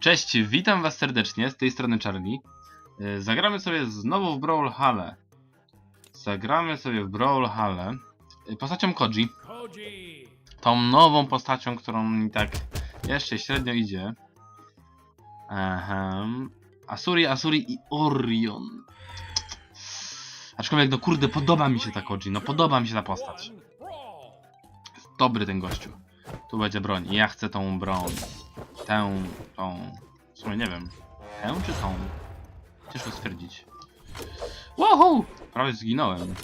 Cześć, witam was serdecznie, z tej strony Charlie. E, Zagramy sobie znowu w Brawlhalla. Zagramy sobie w Brawlhalla e, postacią Koji. Tą nową postacią, którą mi tak jeszcze średnio idzie. Ehem. Asuri, Asuri i Orion. Aczkolwiek, no kurde, podoba mi się ta Koji, no podoba mi się ta postać. Brawl! Dobry ten gościu. Tu będzie broń. Ja chcę tą broń. Tę, tą. W sumie nie wiem. Tę czy tą? Ciężko stwierdzić. Woohoo! Prawie zginąłem.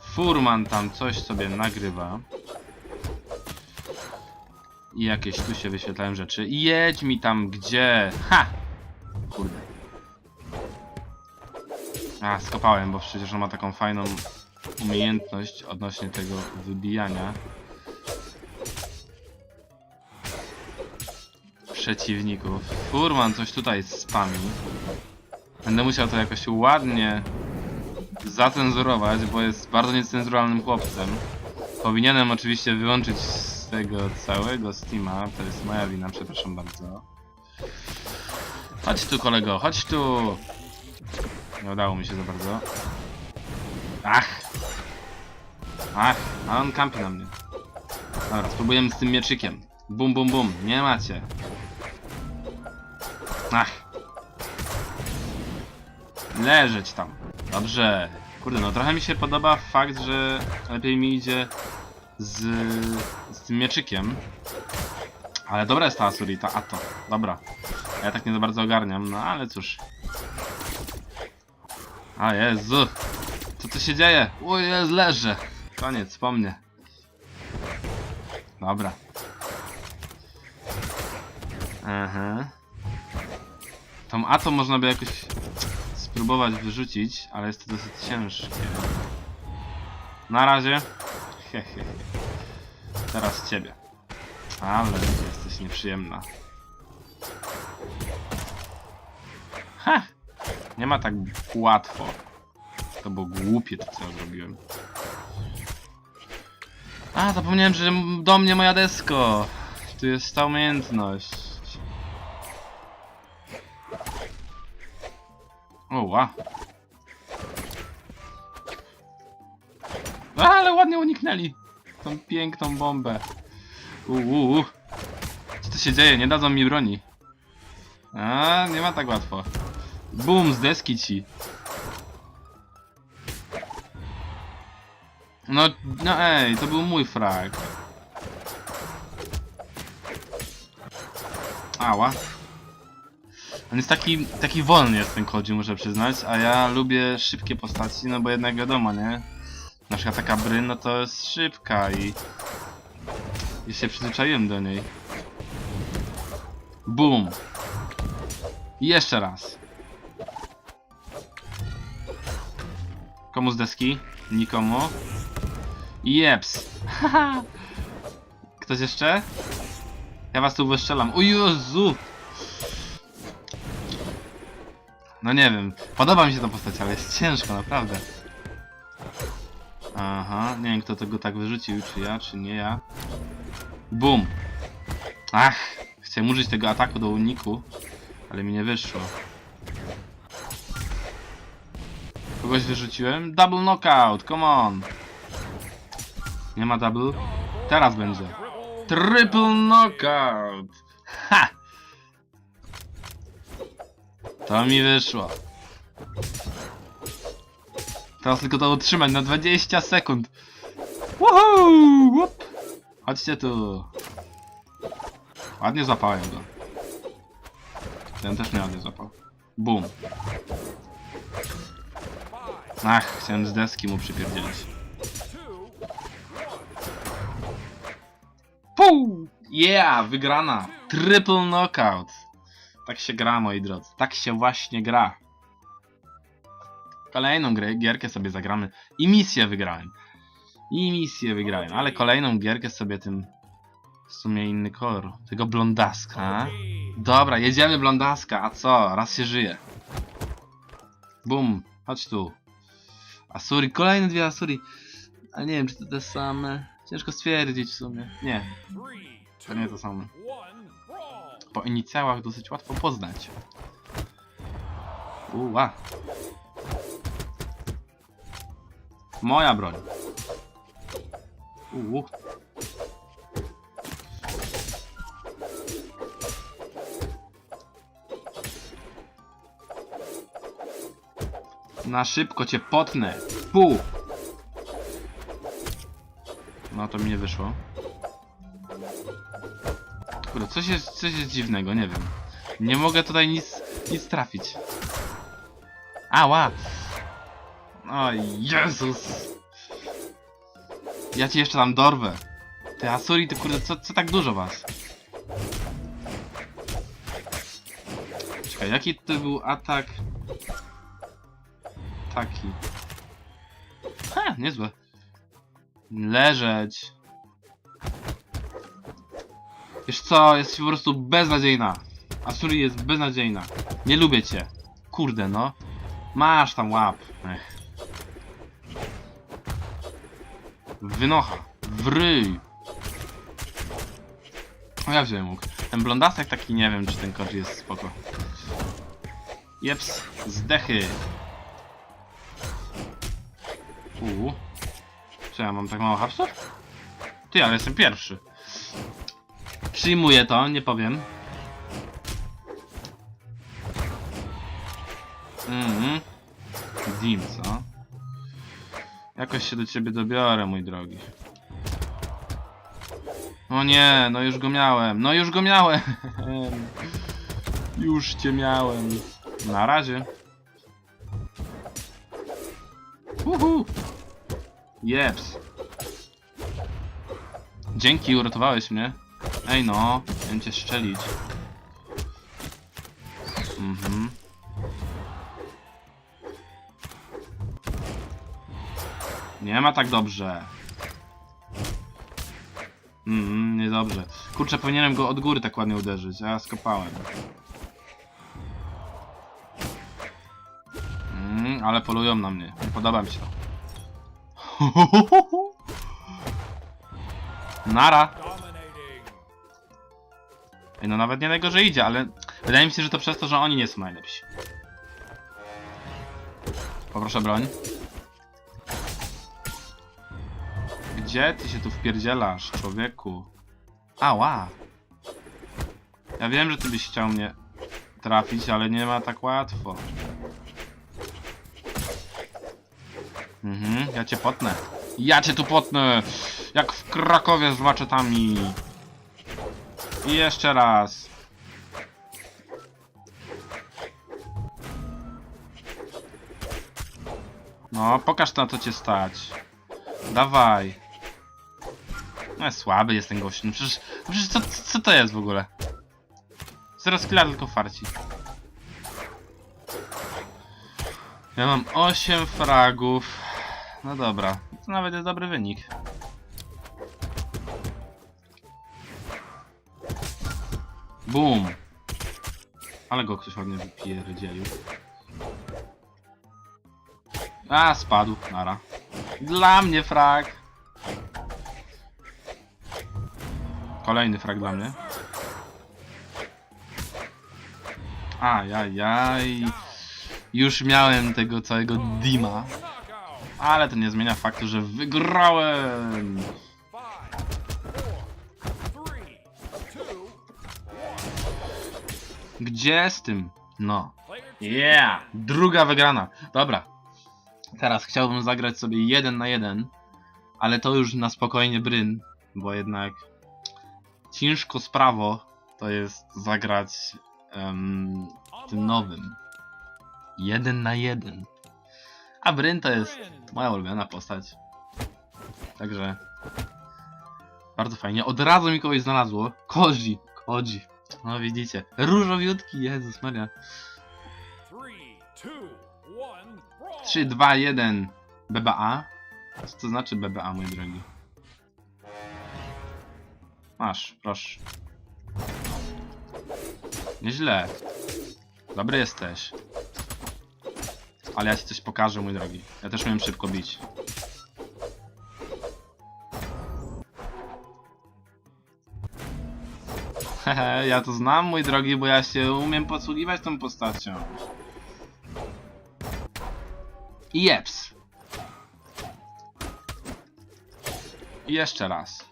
Furman tam coś sobie nagrywa. I jakieś tu się wyświetlają rzeczy. Jedź mi tam gdzie? Ha! Kurde. A, skopałem, bo przecież on ma taką fajną umiejętność odnośnie tego wybijania. Przeciwników. Furman coś tutaj spami. Będę musiał to jakoś ładnie zacenzurować, bo jest bardzo niecenzuralnym chłopcem. Powinienem oczywiście wyłączyć z tego całego Steama. To jest moja wina, przepraszam bardzo. Chodź tu kolego, chodź tu! Nie udało mi się za bardzo. Ach! Ach, a on kampi na mnie. Dobra, spróbujemy z tym mieczykiem. Bum, bum, bum. Nie macie. Ach. Leżeć tam. Dobrze. Kurde, no trochę mi się podoba fakt, że lepiej mi idzie z, z tym mieczykiem. Ale dobra jest ta Asuri, ta Ato. Dobra. Ja tak nie za bardzo ogarniam, no ale cóż. A Jezu. Co tu się dzieje? O jest, leżę. Koniec, po mnie. Dobra. Aha. Tą atom można by jakoś spróbować wyrzucić, ale jest to dosyć ciężkie. Na razie. Hehehe. Teraz ciebie. Ale jesteś nieprzyjemna. Ha! Nie ma tak łatwo. To było głupie to co zrobiłem. A, zapomniałem, że do mnie moja desko. Tu jest ta umiejętność. O, ła. A, ale ładnie uniknęli. Tą piękną bombę. Uuu. Co tu się dzieje? Nie dadzą mi broni. A, nie ma tak łatwo. Bum, z deski ci. No, no ej, to był mój frag. Ała. On jest taki, taki wolny jest ten Koji, muszę przyznać, a ja lubię szybkie postaci, no bo jednak wiadomo, nie? Na przykład taka Bryn, no to jest szybka i... I się przyzwyczaiłem do niej. Boom. I jeszcze raz. Komu z deski? Nikomu. Jeps. Ktoś jeszcze? Ja was tu wystrzelam. O Jezu! No nie wiem. Podoba mi się ta postać, ale jest ciężko, naprawdę. Aha, nie wiem kto tego tak wyrzucił, czy ja, czy nie ja. Bum! Ach! Chciałem użyć tego ataku do uniku, ale mi nie wyszło. Kogoś wyrzuciłem? Double knockout, come on! Nie ma double? Teraz będzie. Triple knockout! To mi wyszło. Teraz tylko to utrzymać na 20 sekund. Woohoo! Chodźcie tu. Ładnie złapałem go. Ten też mnie ładnie złapał. Boom. Ach, chciałem z deski mu przypierdzielić. Puu! Yeah, wygrana! Triple knockout! Tak się gra, moi drodzy. Tak się właśnie gra. Kolejną gierkę sobie zagramy. I misję wygrałem. I misję wygrałem, ale kolejną gierkę sobie tym... W sumie inny kolor. Tego blondaska. Dobra, jedziemy blondaska, a co? Raz się żyje. Bum, chodź tu. Asuri, kolejne dwie Asuri. Ale nie wiem, czy to te same. Ciężko stwierdzić w sumie. Nie, to nie to same. Po inicjałach dosyć łatwo poznać. Uła. Moja broń. Uuu. Na szybko cię potnę. Pu! No to mi nie wyszło. Kurde, coś jest, coś jest dziwnego, nie wiem. Nie mogę tutaj nic, nic trafić. Ała! O Jezus! Ja ci jeszcze tam dorwę. Ty Asuri, ty kurde, co, co tak dużo was? Czekaj, jaki to był atak? Taki. Ha, niezłe. Leżeć. Wiesz co, jesteś po prostu beznadziejna. Asuri jest beznadziejna. Nie lubię cię. Kurde no. Masz tam łap. Ech. Wynocha. Wryj. O ja wziąłem mógł. Ten blondasek taki nie wiem czy ten kocz jest spoko. Jeps. Zdechy. Uuu. Czy ja mam tak mało hapsów? Ty, ale jestem pierwszy. Przyjmuję to, nie powiem. Mhm. Dim, co? Jakoś się do ciebie dobiorę, mój drogi. O nie, no już go miałem. No już go miałem. już cię miałem. Na razie. Uhu. Jeps. Dzięki, uratowałeś mnie. Ej no, chciałem cię szczelić. Mhm. Nie ma tak dobrze. Mhm, niedobrze. Kurczę, powinienem go od góry tak ładnie uderzyć, a ja skopałem. Mm, ale polują na mnie. Nie podoba mi się to. Nara. No nawet nie najgorzej idzie, ale wydaje mi się, że to przez to, że oni nie są najlepsi. Poproszę broń. Gdzie ty się tu wpierdzielasz, człowieku? Ała! Ja wiem, że ty byś chciał mnie trafić, ale nie ma tak łatwo. Mhm, ja cię potnę. Ja cię tu potnę! Jak w Krakowie z maczetami. I jeszcze raz. No, pokaż na co cię stać. Dawaj. No, słaby jest ten gość. No przecież, no przecież co, co to jest w ogóle? Zero skilla, tylko farci. Ja mam 8 fragów. No dobra, to nawet jest dobry wynik. Boom. Ale go ktoś ładnie wypierdzielił. A, spadł. Nara. Dla mnie frag. Kolejny frag dla mnie. Ajajaj. Już miałem tego całego Dima. Ale to nie zmienia faktu, że wygrałem. Gdzie z tym? No. Yeah! Druga wygrana. Dobra. Teraz chciałbym zagrać sobie jeden na jeden, ale to już na spokojnie bryn, bo jednak ciężko sprawo to jest zagrać em, tym nowym. Jeden na jeden. A bryn to jest moja ulubiona postać. Także bardzo fajnie. Od razu mi kogoś znalazło. Koji, Koji. No widzicie. Różowiutki, Jezus Maria. Three, two, one, brawl. 3, 2, 1. BBA? Co to znaczy BBA, mój drogi? Masz, proszę. Nieźle. Dobry jesteś. Ale ja ci coś pokażę, mój drogi. Ja też umiem szybko bić. Ja to znam, mój drogi, bo ja się umiem posługiwać tą postacią. I jeps. I jeszcze raz.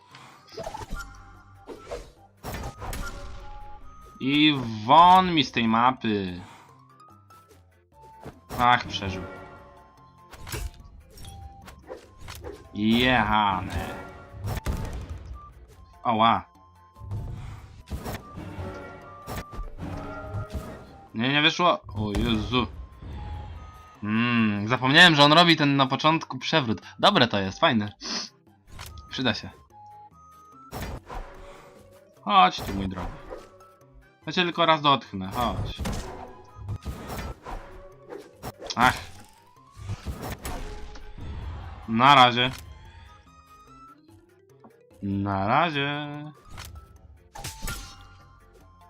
I won mi z tej mapy. Ach, przeżył. Jechane. Oła. Nie, nie wyszło. O Jezu. Mmm, zapomniałem, że on robi ten na początku przewrót. Dobre to jest, fajne. Przyda się. Chodź tu, mój drogi. Ja cię tylko raz dotknę, chodź. Ach. Na razie. Na razie.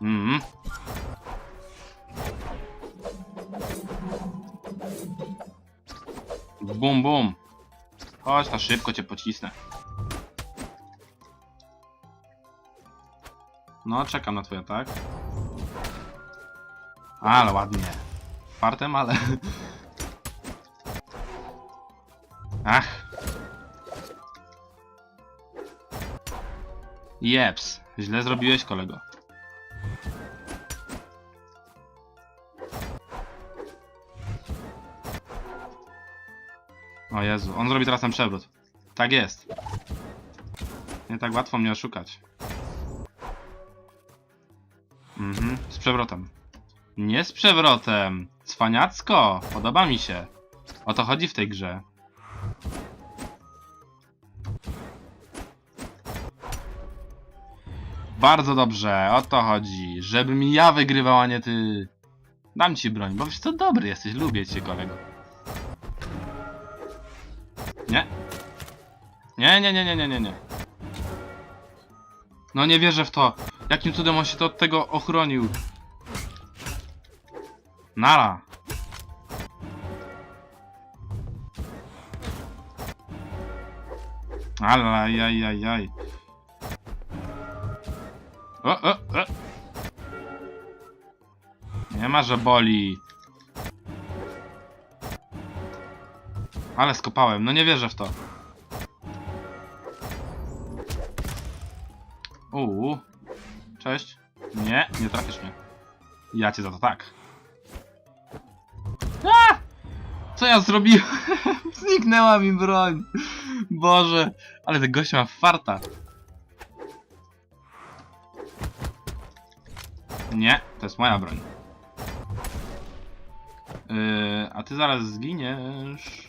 Mhm. Bum bum. Chodź na szybko cię pocisnę. No, czekam na twój atak. Ale ładnie. Fartem, ale... Ach. Jeps. Źle zrobiłeś, kolego. O Jezu, on zrobi teraz ten przewrót. Tak jest. Nie tak łatwo mnie oszukać. Mhm, z przewrotem. Nie z przewrotem. Cwaniacko. Podoba mi się. O to chodzi w tej grze. Bardzo dobrze, o to chodzi. Żebym ja wygrywał, a nie ty. Dam ci broń, bo wiesz co, dobry jesteś, lubię cię, kolego. Nie. Nie, nie, nie, nie, nie, nie, nie. No nie wierzę w to. Jakim cudem on się to od tego ochronił? Nara. Alajajajaj. O, o, o. Nie ma, że boli. Ale skopałem, no nie wierzę w to. Uuu. Cześć. Nie, nie trafisz mnie. Ja cię za to tak. A! Co ja zrobiłem? Zniknęła mi broń. Boże, ale ten gość ma farta. Nie, to jest moja broń. Yy, a ty zaraz zginiesz.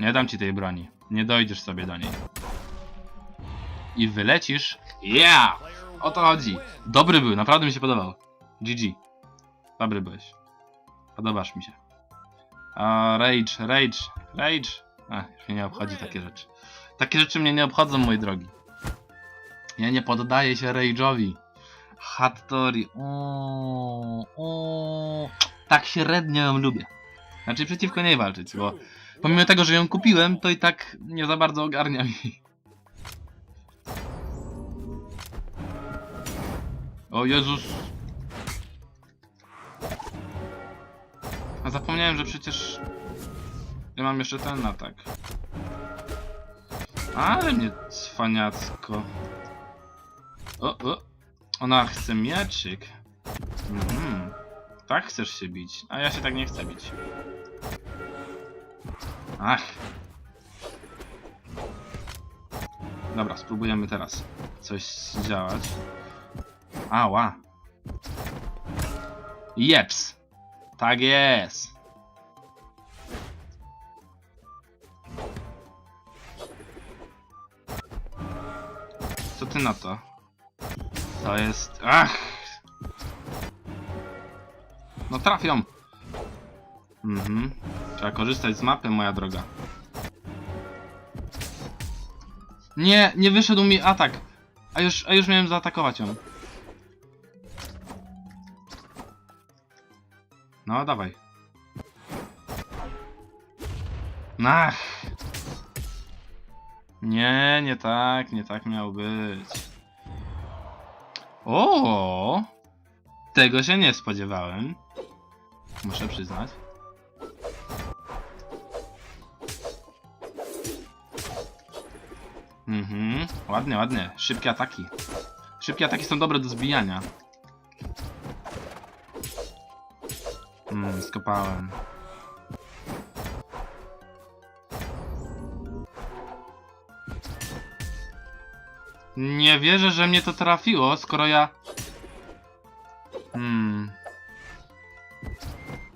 Nie dam ci tej broni. Nie dojdziesz sobie do niej. I wylecisz. Yeah! O to chodzi. Dobry był, naprawdę mi się podobał. GG. Dobry byłeś. Podobasz mi się. A, rage, rage, rage. A, już mnie nie obchodzi takie rzeczy. Takie rzeczy mnie nie obchodzą, moi drogi. Ja nie poddaję się rage'owi. Hattori. O, tak średnio ją lubię. Znaczy przeciwko niej walczyć, bo pomimo tego, że ją kupiłem, to i tak nie za bardzo ogarnia mi. O Jezus. A zapomniałem, że przecież ja mam jeszcze ten atak. Ale mnie cwaniacko. O, o. Ona chce mieczyk. Mhm. Tak chcesz się bić, a ja się tak nie chcę bić. Ach. Dobra, spróbujemy teraz coś zdziałać. Ała. Jeps. Tak jest. Co ty na to? To jest... Ach! No trafią! Mhm. Trzeba korzystać z mapy, moja droga. Nie, nie wyszedł mi atak. A już, a już miałem zaatakować ją. No, dawaj. Ach. Nie, nie tak, nie tak miał być. O, tego się nie spodziewałem. Muszę przyznać. Mhm, ładnie, ładnie. Szybkie ataki. Szybkie ataki są dobre do zbijania. Mm, skopałem. Nie wierzę, że mnie to trafiło, skoro ja... Hmm...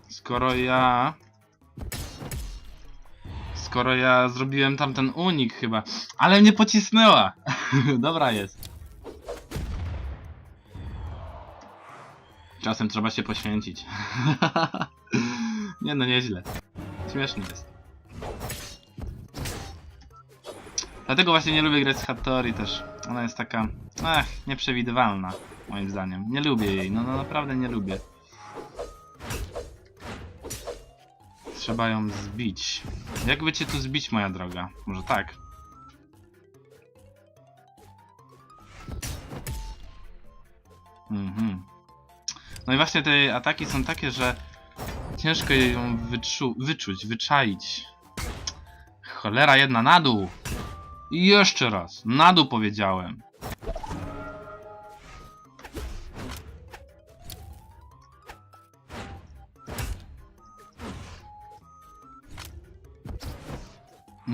Skoro ja... Skoro ja zrobiłem tam ten unik chyba. Ale mnie pocisnęła! Dobra jest. Czasem trzeba się poświęcić. nie no, nieźle. Śmieszny jest. Dlatego właśnie nie lubię grać z Hattori też. Ona jest taka, ach, nieprzewidywalna, moim zdaniem. Nie lubię jej, no, no naprawdę nie lubię. Trzeba ją zbić. Jakby cię tu zbić, moja droga? Może tak? Mhm. No i właśnie te ataki są takie, że ciężko ją wyczu wyczuć, wyczaić. Cholera jedna, na dół! I jeszcze raz, na dół powiedziałem.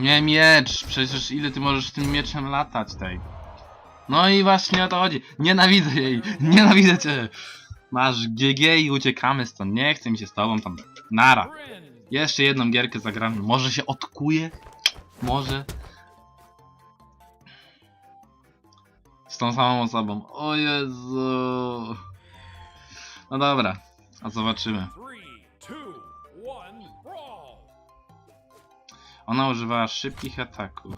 Nie miecz, przecież ile ty możesz tym mieczem latać tej. No i właśnie o to chodzi. Nienawidzę jej, nienawidzę cię. Masz GG i uciekamy stąd. Nie chcę mi się z tobą tam. Nara. Jeszcze jedną gierkę zagramy. Może się odkuje? Może. Z tą samą osobą. O Jezu. No dobra. A zobaczymy. Ona używała szybkich ataków.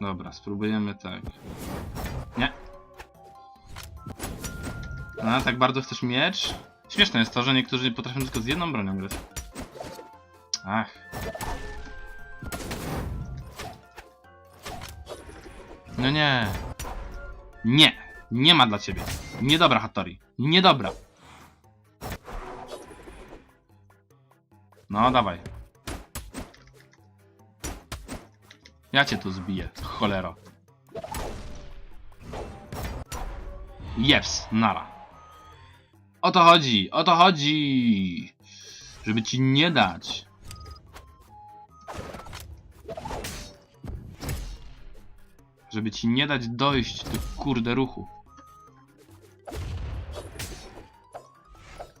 Dobra, spróbujemy tak. Nie. A, tak bardzo chcesz miecz? Śmieszne jest to, że niektórzy potrafią tylko z jedną bronią grać. Ach. No nie. Nie. Nie ma dla ciebie. Niedobra, Hattori. Niedobra. No, dawaj. Ja cię tu zbiję, cholero. Jeps, nara. O to chodzi, o to chodzi! Żeby ci nie dać. Żeby ci nie dać dojść do kurde ruchu.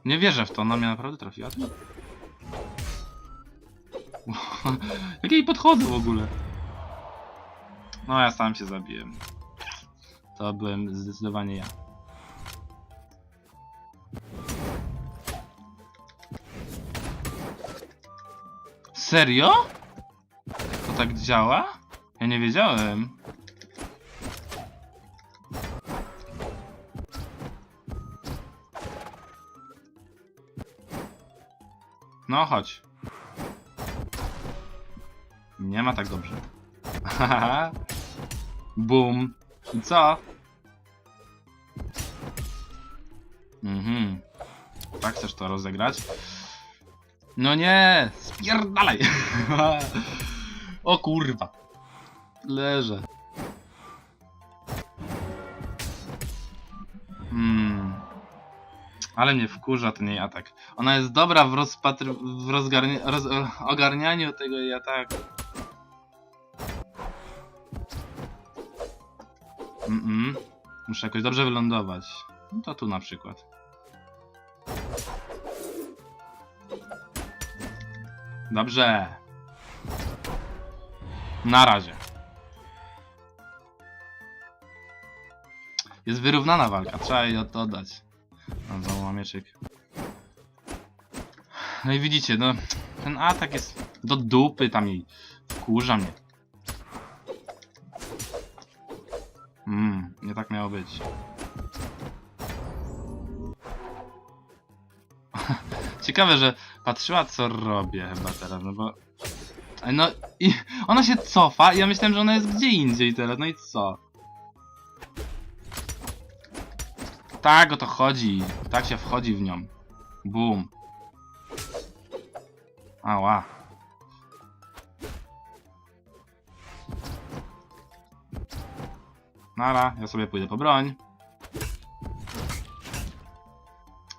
Nie wierzę w to, ona mnie naprawdę trafiła. Jak jej podchodzę w ogóle? No ja sam się zabiłem. To byłem zdecydowanie ja. Serio? To tak działa? Ja nie wiedziałem. No chodź. Nie ma tak dobrze. Bum. I co? Mhm. Tak chcesz to rozegrać? No nie! Spierdalaj! o kurwa. Leżę. Hmm. Ale mnie wkurza ten jej atak. Ona jest dobra w rozpatry... w rozgarnia... roz... ogarnianiu tego jej ataku. Mm, -mm. Muszę jakoś dobrze wylądować. No to tu na przykład. Dobrze. Na razie. Jest wyrównana walka, trzeba jej oddać. No, znowu mam mieczek. No i widzicie, no ten atak jest do dupy tam jej. Wkurza mnie. Mmm, nie tak miało być. Ciekawe, że patrzyła co robię chyba teraz, no bo... No i ona się cofa i ja myślałem, że ona jest gdzie indziej teraz, no i co? Tak o to chodzi, tak się wchodzi w nią. Boom. Ała. Nara, ja sobie pójdę po broń.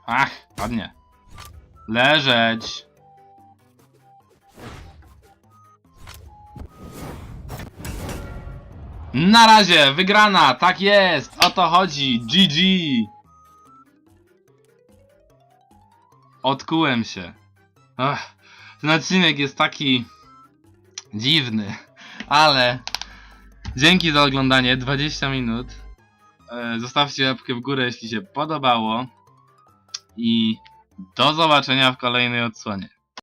Ach, ładnie. Leżeć. Na razie, wygrana, tak jest, o to chodzi, GG. Odkułem się. Ach, ten odcinek jest taki dziwny, ale dzięki za oglądanie, 20 minut. E, Zostawcie łapkę w górę, jeśli się podobało. I do zobaczenia w kolejnej odsłonie.